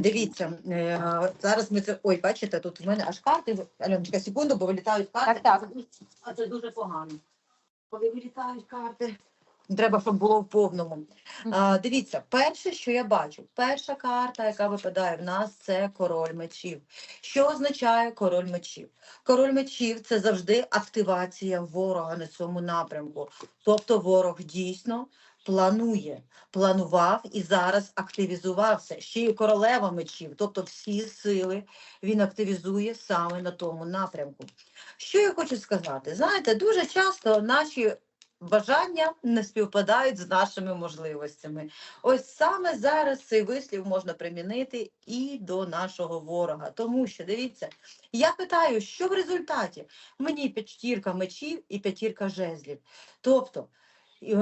дивіться, е, зараз ми це. Ой, бачите, тут в мене аж карти. Альоночка, секунду, бо вилітають карти. Так, так. А це дуже погано. Коли вилітають карти. Треба, щоб було в повному. А, дивіться, перше, що я бачу, перша карта, яка випадає в нас, це король мечів. Що означає король мечів? Король мечів це завжди активація ворога на цьому напрямку. Тобто ворог дійсно планує, планував і зараз активізувався. Ще й королева мечів, тобто всі сили він активізує саме на тому напрямку. Що я хочу сказати? Знаєте, дуже часто наші бажання не співпадають з нашими можливостями. Ось саме зараз цей вислів можна примінити і до нашого ворога. Тому що дивіться, я питаю, що в результаті мені п'ятірка мечів і п'ятірка жезлів. Тобто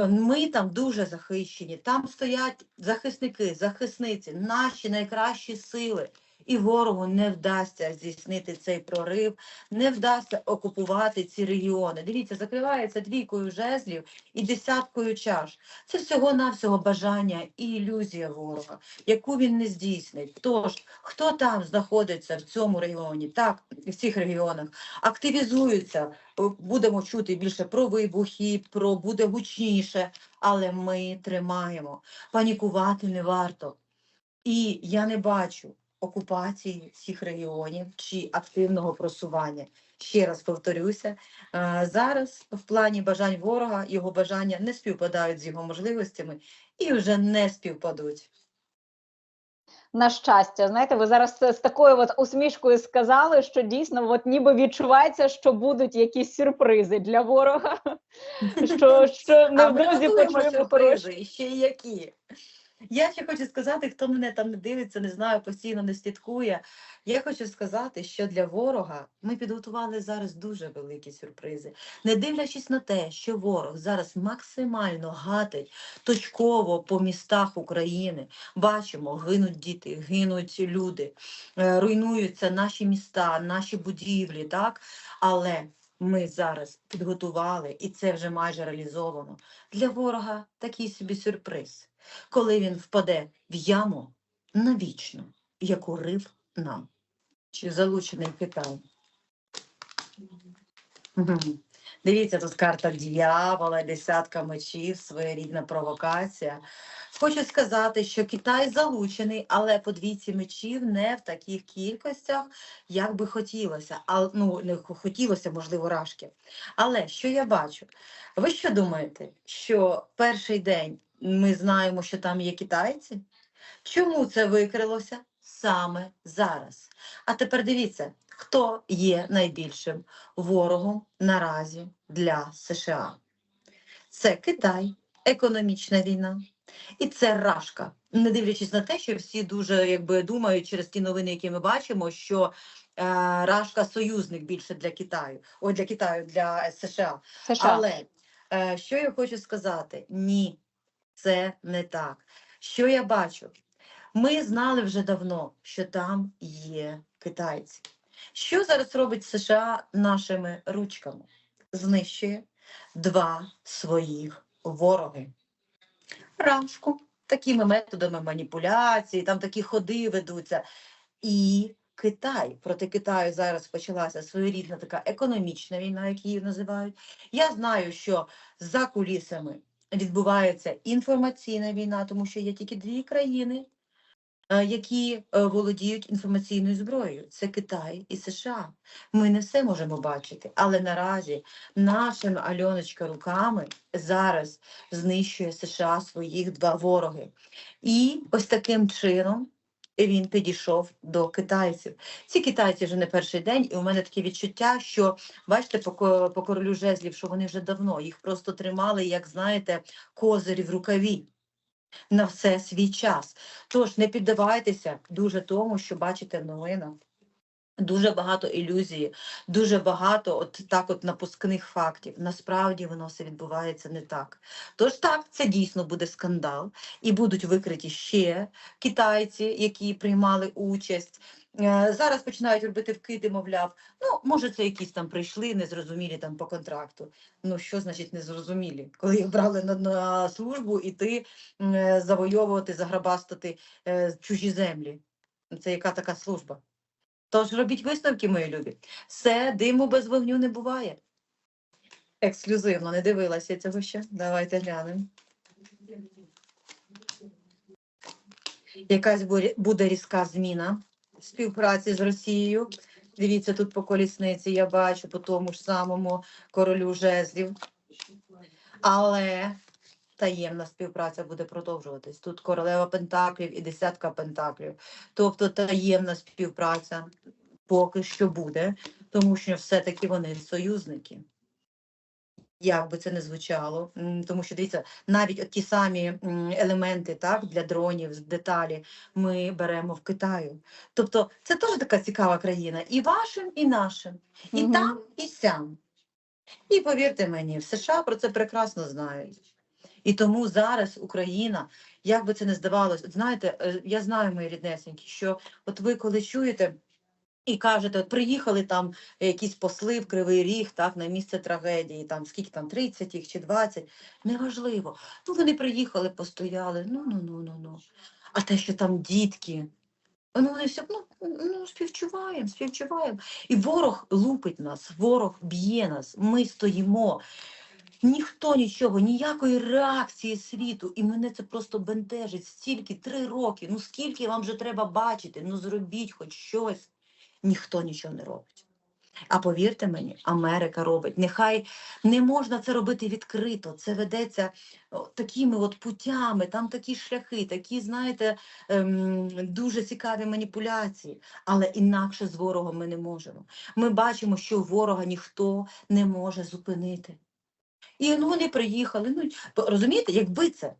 ми там дуже захищені, там стоять захисники, захисниці, наші найкращі сили. І ворогу не вдасться здійснити цей прорив, не вдасться окупувати ці регіони. Дивіться, закривається двійкою жезлів і десяткою чаш. Це всього-навсього бажання і ілюзія ворога, яку він не здійснить. Тож, хто там знаходиться в цьому регіоні, так, в цих регіонах, активізуються, будемо чути більше про вибухи, про буде гучніше, але ми тримаємо. Панікувати не варто. І я не бачу окупації цих регіонів чи активного просування. Ще раз повторюся, е, зараз в плані бажань ворога його бажання не співпадають з його можливостями і вже не співпадуть. На щастя, знаєте, ви зараз з такою от усмішкою сказали, що дійсно, от ніби відчувається, що будуть якісь сюрпризи для ворога. Що, що невдовзі почуємо сюрпризи, ще які. Я ще хочу сказати, хто мене там не дивиться, не знаю, постійно не слідкує. Я хочу сказати, що для ворога ми підготували зараз дуже великі сюрпризи, не дивлячись на те, що ворог зараз максимально гатить точково по містах України. Бачимо, гинуть діти, гинуть люди, е, руйнуються наші міста, наші будівлі, так? Але ми зараз підготували, і це вже майже реалізовано. Для ворога такий собі сюрприз коли він впаде в яму навічно, яку рив нам. Чи залучений Китай? Мгм. Дивіться, тут карта дьявола, десятка мечів, своєрідна провокація. Хочу сказати, що Китай залучений, але по двійці мечів не в таких кількостях, як би хотілося. А, ну, не хотілося, можливо, рашки. Але що я бачу? Ви що думаєте, що перший день ми знаємо, що там є китайці? Чому це викрилося саме зараз? А тепер дивіться, хто є найбільшим ворогом наразі для США? Це Китай, економічна війна, і це Рашка. Не дивлячись на те, що всі дуже якби думають через ті новини, які ми бачимо, що е, Рашка союзник більше для Китаю, ой, для Китаю, для США. США. Але е, що я хочу сказати? Ні, це не так. Що я бачу? Ми знали вже давно, що там є китайці. Що зараз робить США нашими ручками? Знищує два своїх вороги. Рашку, такими методами маніпуляції, там такі ходи ведуться. І Китай. Проти Китаю зараз почалася своєрідна така економічна війна, як її називають. Я знаю, що за кулісами відбувається інформаційна війна, тому що є тільки дві країни, які е, володіють інформаційною зброєю. Це Китай і США. Ми не все можемо бачити, але наразі нашими Альоночка руками зараз знищує США своїх два вороги. І ось таким чином він підійшов до китайців. Ці китайці вже не перший день, і у мене таке відчуття, що бачите, по королю жезлів, що вони вже давно їх просто тримали, як знаєте, козирі в рукаві. На все свій час. Тож не піддавайтеся дуже тому, що бачите в. Дуже багато ілюзії, дуже багато от так от напускних фактів. Насправді воно все відбувається не так. Тож так, це дійсно буде скандал, і будуть викриті ще китайці, які приймали участь. Е, Зараз починають робити вкиди, мовляв, ну може це якісь там прийшли, незрозумілі там по контракту. Ну що значить незрозумілі? Коли їх брали на, на службу іти е, завойовувати, заграбастати е, чужі землі. Це яка така служба? Тож робіть висновки, мої любі. Все, диму без вогню не буває. Ексклюзивно, не дивилася цього ще. Давайте глянемо. Якась буде різка зміна співпраці з Росією. Дивіться, тут по колісниці я бачу по тому ж самому королю жезлів. Але таємна співпраця буде продовжуватись. Тут королева Пентаклів і десятка Пентаклів. Тобто таємна співпраця поки що буде, тому що все-таки вони союзники. Як би це не звучало, тому що дивіться, навіть от ті самі елементи так, для дронів, деталі ми беремо в Китаю. Тобто це теж така цікава країна, і вашим, і нашим, і Мгм. там, і сям. І повірте мені, в США про це прекрасно знають. І тому зараз Україна, як би це не здавалось, от знаєте, е, я знаю, мої ріднесенькі, що от ви коли чуєте і кажете, от приїхали там якісь посли в Кривий Ріг, так, на місце трагедії, там скільки там, 30 їх чи 20, неважливо. Ну вони приїхали, постояли, ну, ну, ну, ну, ну. А те, що там дітки, ну вони все, ну, ну співчуваємо, співчуваємо. І ворог лупить нас, ворог б'є нас, ми стоїмо. Ніхто нічого, ніякої реакції світу. І мене це просто бентежить. Стільки три роки. Ну скільки вам вже треба бачити? Ну зробіть хоч щось. Ніхто нічого не робить. А повірте мені, Америка робить. Нехай не можна це робити відкрито. Це ведеться такими от путями, там такі шляхи, такі, знаєте, ем, дуже цікаві маніпуляції. Але інакше з ворогом ми не можемо. Ми бачимо, що ворога ніхто не може зупинити. І ну, вони приїхали. Ну, розумієте, якби це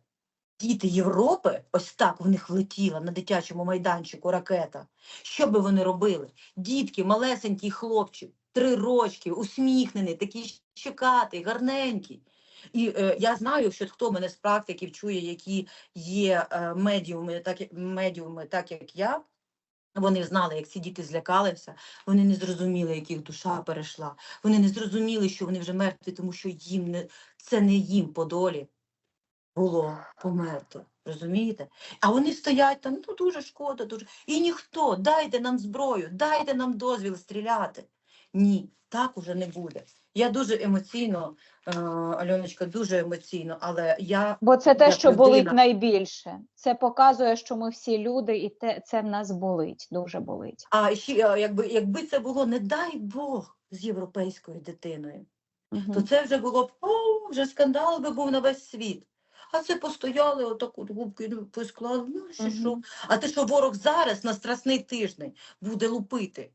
діти Європи, ось так в них влетіла на дитячому майданчику ракета. Що би вони робили? Дітки, малесенький хлопчик, три рочки, усміхнений, такий щекатий, гарненький. І е, я знаю, що хто мене з практиків чує, які є е, медіуми, так, медіуми, так як я. Вони знали, як ці діти злякалися, вони не зрозуміли, як їх душа перейшла. Вони не зрозуміли, що вони вже мертві, тому що їм не це не їм по долі було померти. Розумієте? А вони стоять там, ну дуже шкода, дуже. І ніхто, дайте нам зброю, дайте нам дозвіл стріляти. Ні, так уже не буде. Я дуже емоційно, е, Альоночка, дуже емоційно, але я Бо це те, що болить найбільше. Це показує, що ми всі люди, і те це в нас болить, дуже болить. а ще е, якби, якби це було, не дай Бог, з європейською дитиною. Мгм. то це вже було б о, вже скандал би був на весь світ. А це постояли, отак от губки посклали, ну ще що. А те, що ворог зараз на страсний тиждень буде лупити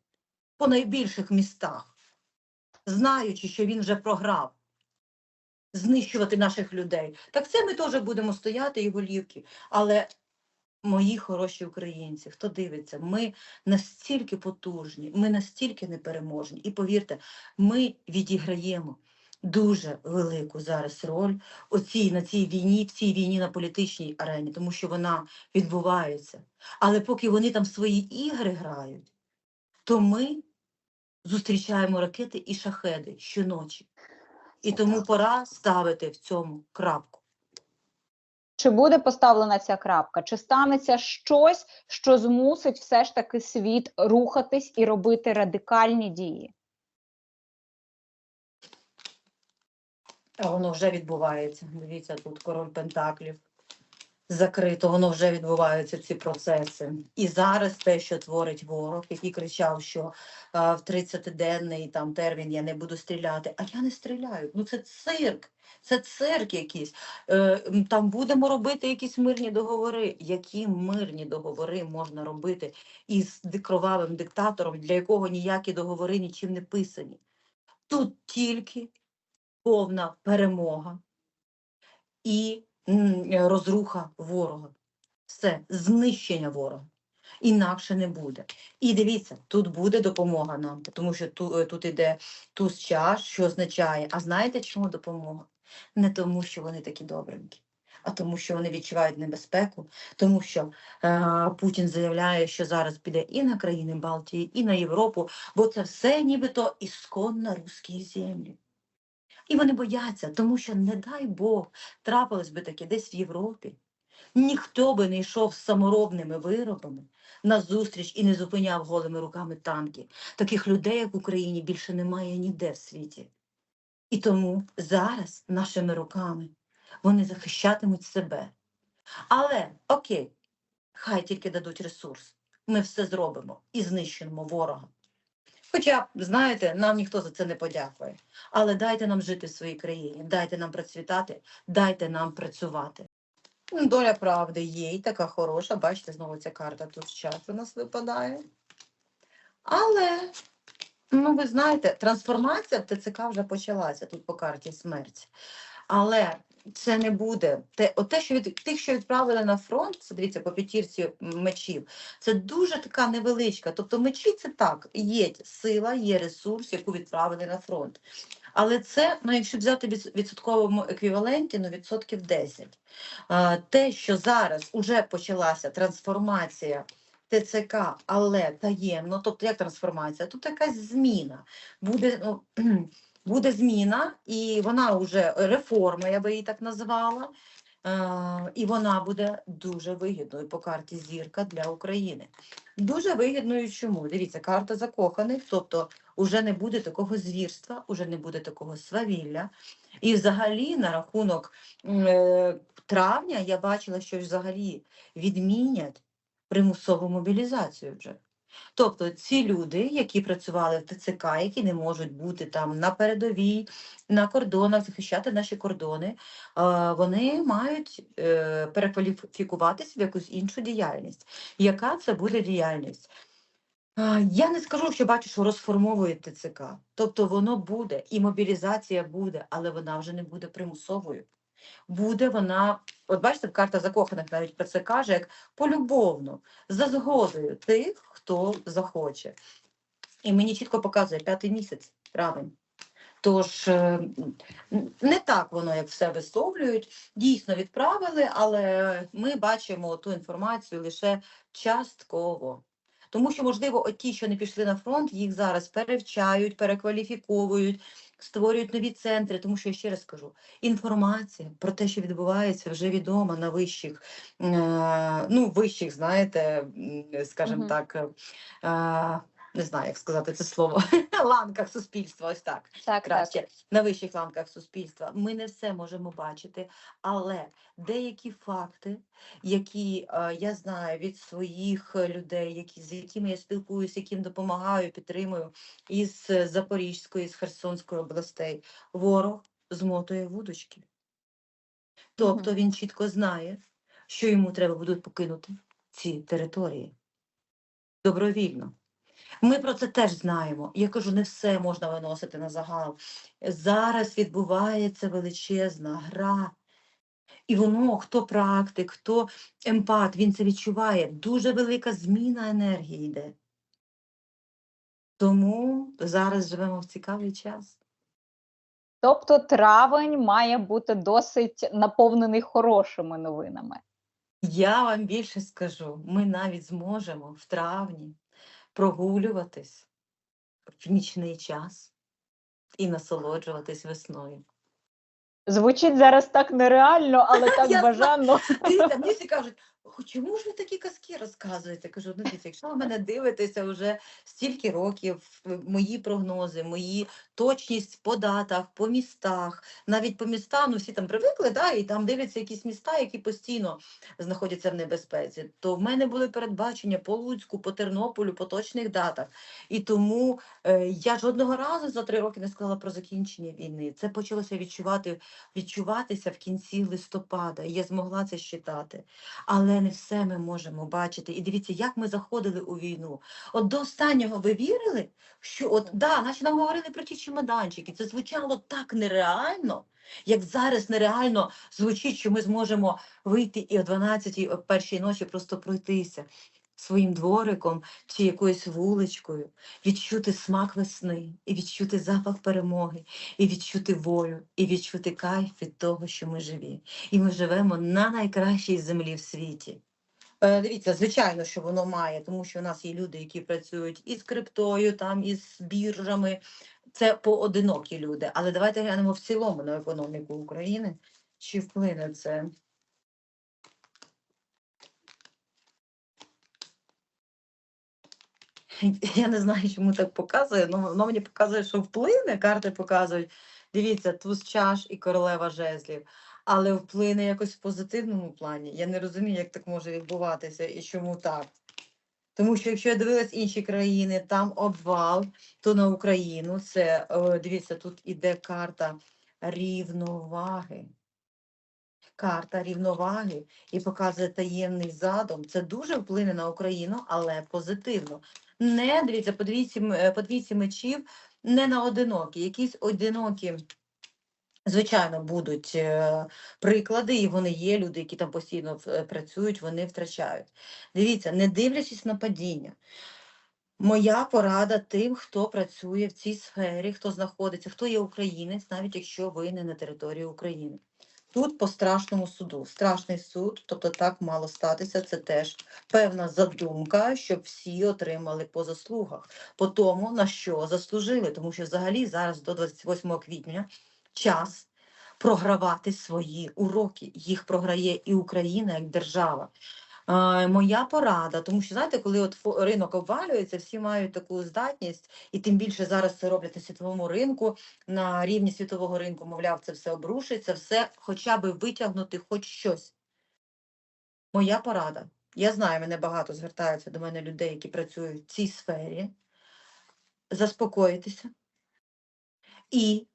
по найбільших містах, знаючи, що він вже програв, знищувати наших людей. Так це ми теж будемо стояти і голівки. Але мої хороші українці, хто дивиться, ми настільки потужні, ми настільки непереможні. І повірте, ми відіграємо дуже велику зараз роль оцій, на цій війні, в цій війні на політичній арені, тому що вона відбувається. Але поки вони там свої ігри грають, то ми зустрічаємо ракети і шахеди щоночі. І тому пора ставити в цьому крапку. Чи буде поставлена ця крапка? Чи станеться щось, що змусить все ж таки світ рухатись і робити радикальні дії? Воно вже відбувається. Дивіться, тут король Пентаклів закрито, воно вже відбуваються ці процеси. І зараз те, що творить ворог, який кричав, що а, в 30-денний там термін я не буду стріляти, а я не стріляю. Ну це цирк. Це цирк якийсь. Е, там будемо робити якісь мирні договори. Які мирні договори можна робити із кровавим диктатором, для якого ніякі договори нічим не писані? Тут тільки повна перемога і е, розруха ворога. Все, знищення ворога. Інакше не буде. І дивіться, тут буде допомога нам, тому що ту, е, тут іде туз чаш, що означає. А знаєте, чому допомога? Не тому, що вони такі добренькі, а тому, що вони відчувають небезпеку, тому що е, Путін заявляє, що зараз піде і на країни Балтії, і на Європу, бо це все нібито ісконно русські землі. І вони бояться, тому що, не дай Бог, трапилось би таке десь в Європі. Ніхто би не йшов з саморобними виробами, назустріч і не зупиняв голими руками танки. Таких людей, як в Україні, більше немає ніде в світі. І тому зараз нашими руками вони захищатимуть себе. Але окей, хай тільки дадуть ресурс. Ми все зробимо і знищимо ворога. Хоча, знаєте, нам ніхто за це не подякує. Але дайте нам жити в своїй країні, дайте нам процвітати, дайте нам працювати. Доля правди є і така хороша. Бачите, знову ця карта тут час у нас випадає. Але, ну ви знаєте, трансформація в ТЦК вже почалася тут по карті смерті. Але це не буде. Те, от те, що від тих, що відправили на фронт, це дивіться, по п'ятірці мечів, це дуже така невеличка. Тобто мечі це так, є сила, є ресурс, яку відправили на фронт. Але це, ну, якщо взяти в відсотковому еквіваленті, ну відсотків 10. А, те, що зараз уже почалася трансформація ТЦК, але таємно, тобто як трансформація? Тут якась зміна. Буде, ну, буде зміна, і вона вже реформа, я би її так назвала. Е, і вона буде дуже вигідною по карті зірка для України. Дуже вигідною чому? Дивіться, карта закоханих, тобто уже не буде такого звірства, уже не буде такого свавілля. І взагалі на рахунок е, травня я бачила, що взагалі відмінять примусову мобілізацію вже. Тобто ці люди, які працювали в ТЦК, які не можуть бути там на передовій, на кордонах, захищати наші кордони, е, вони мають е, перекваліфікуватися в якусь іншу діяльність. Яка це буде діяльність? Я не скажу, що бачу, що розформовує ТЦК. Тобто воно буде, і мобілізація буде, але вона вже не буде примусовою. Буде вона, от бачите, карта закоханих навіть про це каже, як полюбовно, за згодою тих, хто захоче. І мені чітко показує п'ятий місяць, травень. Тож е, не так воно, як все висловлюють. Дійсно відправили, але ми бачимо ту інформацію лише частково. Тому що, можливо, от ті, що не пішли на фронт, їх зараз перевчають, перекваліфіковують, створюють нові центри. Тому що я ще раз кажу, інформація про те, що відбувається, вже відома на вищих, е, ну, вищих, знаєте, скажімо Мгм. так, е, не знаю, як сказати це слово, ланках суспільства, ось так Так, так. на вищих ланках суспільства. Ми не все можемо бачити, але деякі факти, які е, я знаю від своїх людей, які з якими я спілкуюся, яким допомагаю, підтримую із Запорізької, з Херсонської областей, ворог змотує вудочки. Тобто він чітко знає, що йому треба будуть покинути ці території добровільно. Ми про це теж знаємо. Я кажу, не все можна виносити на загал. Зараз відбувається величезна гра. І воно, хто практик, хто емпат, він це відчуває. Дуже велика зміна енергії йде. Тому зараз живемо в цікавий час. Тобто травень має бути досить наповнений хорошими новинами. Я вам більше скажу, ми навіть зможемо в травні прогулюватись в нічний час і насолоджуватись весною. Звучить зараз так нереально, але так бажано. Дивіться, мені всі кажуть, «О, чому ж ви такі казки розказуєте? Кажу, ну дивіться, якщо ви мене дивитеся вже стільки років, е, мої прогнози, мої точність по датах, по містах, навіть по містам, ну всі там привикли, да, і там дивляться якісь міста, які постійно знаходяться в небезпеці. То в мене були передбачення по Луцьку, по Тернополю, по точних датах. І тому е, я жодного разу за три роки не сказала про закінчення війни. Це почалося відчувати відчуватися в кінці листопада. і Я змогла це считати. Але не все ми можемо бачити. І дивіться, як ми заходили у війну. От до останнього ви вірили, що от да, наче нам говорили про ті чемоданчики. Це звучало так нереально. Як зараз нереально звучить, що ми зможемо вийти і о 12-й, о першій ночі просто пройтися своїм двориком чи якоюсь вуличкою, відчути смак весни, і відчути запах перемоги, і відчути волю, і відчути кайф від того, що ми живі. І ми живемо на найкращій землі в світі. Е, Дивіться, звичайно, що воно має, тому що у нас є люди, які працюють із криптою, там із біржами. Це поодинокі люди. Але давайте глянемо в цілому на економіку України. Чи вплине це Я не знаю, чому так показує, але воно мені показує, що вплине, карти показують. Дивіться, туз чаш і королева жезлів. Але вплине якось в позитивному плані. Я не розумію, як так може відбуватися і чому так. Тому що якщо я дивилась інші країни, там обвал, то на Україну це, е, дивіться, тут іде карта рівноваги. Карта рівноваги і показує таємний задум. Це дуже вплине на Україну, але позитивно. Не дивіться, по двійці, е, по двійці мечів, не на одинокі. Якісь одинокі, звичайно, будуть е, приклади, і вони є. Люди, які там постійно е, працюють, вони втрачають. Дивіться, не дивлячись на падіння. Моя порада тим, хто працює в цій сфері, хто знаходиться, хто є українець, навіть якщо ви не на території України. Тут по страшному суду. Страшний суд, тобто так мало статися. Це теж певна задумка, щоб всі отримали по заслугах, по тому, на що заслужили. Тому що взагалі зараз до 28 квітня час програвати свої уроки. Їх програє і Україна як держава. Моя порада, тому що знаєте, коли от ринок обвалюється, всі мають таку здатність, і тим більше зараз це роблять на світовому ринку, на рівні світового ринку, мовляв, це все обрушиться, все хоча б витягнути хоч щось. Моя порада. Я знаю, мене багато звертаються до мене людей, які працюють в цій сфері. Заспокоїтися. І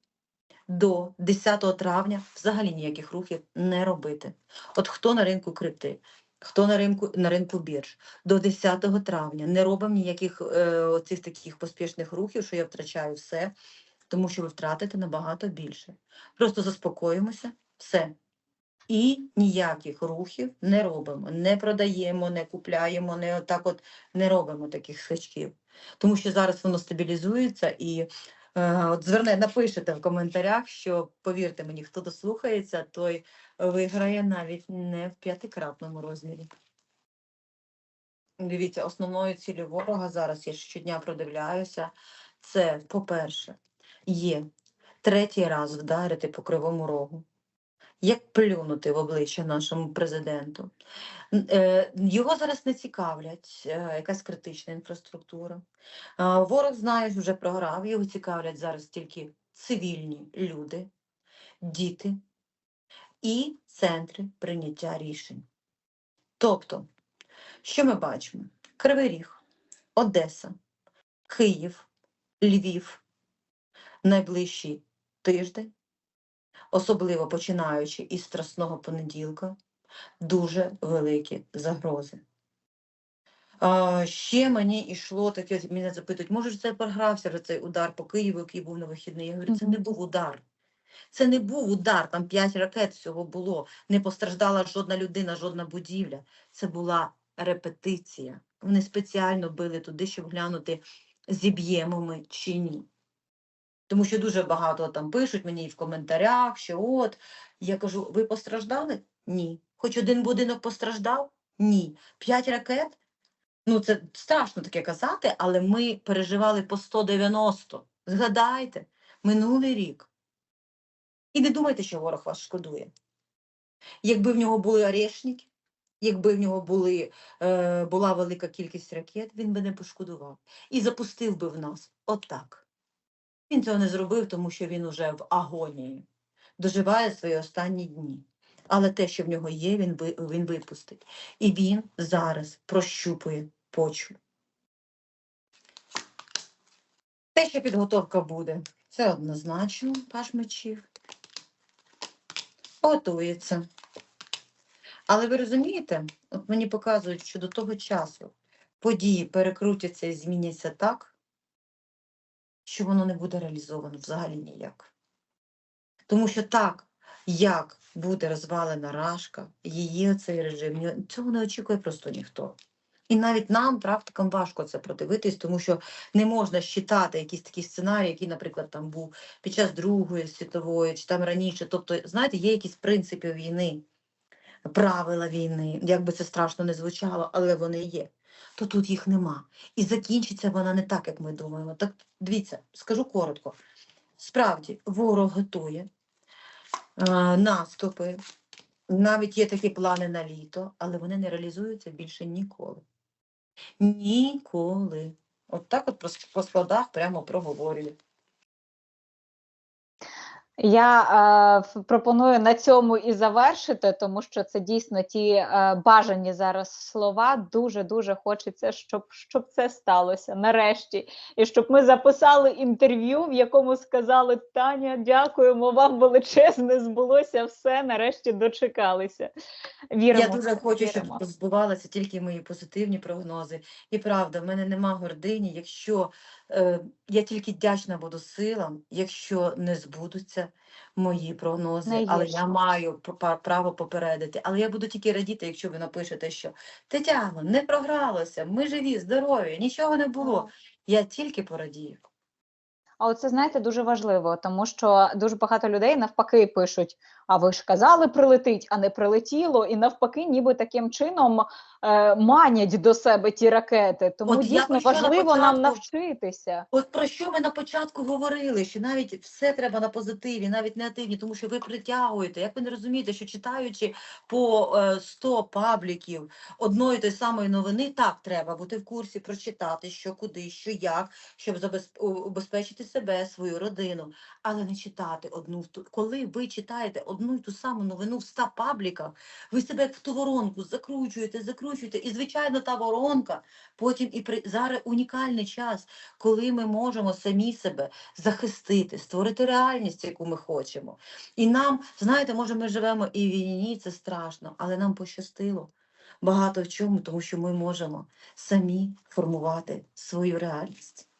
до 10 травня взагалі ніяких рухів не робити. От хто на ринку крипти, хто на ринку на ринку бірж, до 10 травня не робимо ніяких е, оцих таких поспішних рухів, що я втрачаю все, тому що ви втратите набагато більше. Просто заспокоїмося, все. І ніяких рухів не робимо, не продаємо, не купляємо, не так от не робимо таких скачків. Тому що зараз воно стабілізується і От зверне, напишете в коментарях, що повірте мені, хто дослухається, той виграє навіть не в п'ятикратному розмірі. Дивіться, основною цілею ворога зараз я щодня продивляюся. Це, по-перше, є третій раз вдарити по кривому рогу. Як плюнути в обличчя нашому президенту. Е, Його зараз не цікавлять е, якась критична інфраструктура. Ворог, знаєш, вже програв, його цікавлять зараз тільки цивільні люди, діти і центри прийняття рішень. Тобто, що ми бачимо? Кривий Ріг, Одеса, Київ, Львів, найближчий тиждень, особливо починаючи із Страсного понеділка, дуже великі загрози. Ще мені йшло таке, мене запитують, може ж це програвся вже цей удар по Києву, який був на вихідний. Я говорю, це не був удар. Це не був удар, там п'ять ракет всього було. Не постраждала жодна людина, жодна будівля. Це була репетиція. Вони спеціально били туди, щоб глянути, зіб'ємо ми чи ні. Тому що дуже багато там пишуть мені і в коментарях, що от я кажу, ви постраждали? Ні. Хоч один будинок постраждав? Ні. П'ять ракет? Ну, це страшно таке казати, але ми переживали по 190. Згадайте, минулий рік. І не думайте, що ворог вас шкодує. Якби в нього були орешники, якби в нього були, е, була велика кількість ракет, він би не пошкодував. І запустив би в нас отак. Він цього не зробив, тому що він уже в агонії, доживає свої останні дні. Але те, що в нього є, він, він випустить. І він зараз прощупує почву. Те, що підготовка буде, це однозначно паш мечів. Готується. Але ви розумієте, от мені показують, що до того часу події перекрутяться і зміняться так, що воно не буде реалізовано взагалі ніяк. Тому що так, як буде розвалена Рашка, її цей режим, цього не очікує просто ніхто. І навіть нам, практикам, важко це продивитись, тому що не можна щитати якісь такі сценарії, який, наприклад, там був під час Другої світової чи там раніше. Тобто, знаєте, є якісь принципи війни, правила війни, як би це страшно не звучало, але вони є. То тут їх нема. І закінчиться вона не так, як ми думаємо. Так дивіться, скажу коротко. Справді, ворог готує е, наступи, навіть є такі плани на літо, але вони не реалізуються більше ніколи. Ніколи. От так от по складах прямо проговорюю. Я е, пропоную на цьому і завершити, тому що це дійсно ті е, бажані зараз слова. Дуже дуже хочеться, щоб, щоб це сталося нарешті, і щоб ми записали інтерв'ю, в якому сказали Таня, дякуємо вам величезне, збулося все. Нарешті дочекалися. Віримо. Я дуже хочу, віримо. щоб збувалися тільки мої позитивні прогнози. І правда, в мене нема гордині, якщо е, я тільки вдячна буду силам, якщо не збудуться мої прогнози, але я маю право попередити. Але я буду тільки радіти, якщо ви напишете, що Тетяно, не програлося, ми живі, здорові, нічого не було. Я тільки порадію. А оце знаєте дуже важливо, тому що дуже багато людей навпаки пишуть: а ви ж казали, прилетить, а не прилетіло, і навпаки, ніби таким чином е, манять до себе ті ракети. Тому От дійсно що на важливо нам навчитися. От про що ми на початку говорили, що навіть все треба на позитиві, навіть негативні, тому що ви притягуєте. Як ви не розумієте, що читаючи по е, 100 пабліків одної тої самої новини, так треба бути в курсі, прочитати, що куди, що як, щоб забез- у- убезпечити себе, свою родину, але не читати одну. Коли ви читаєте одну й ту саму новину в 100 пабліках, ви себе як в ту воронку закручуєте, закручуєте, і звичайно та воронка потім і при зараз унікальний час коли ми можемо самі себе захистити, створити реальність, яку ми хочемо. І нам, знаєте, може, ми живемо і в війні, це страшно, але нам пощастило багато в чому, тому що ми можемо самі формувати свою реальність.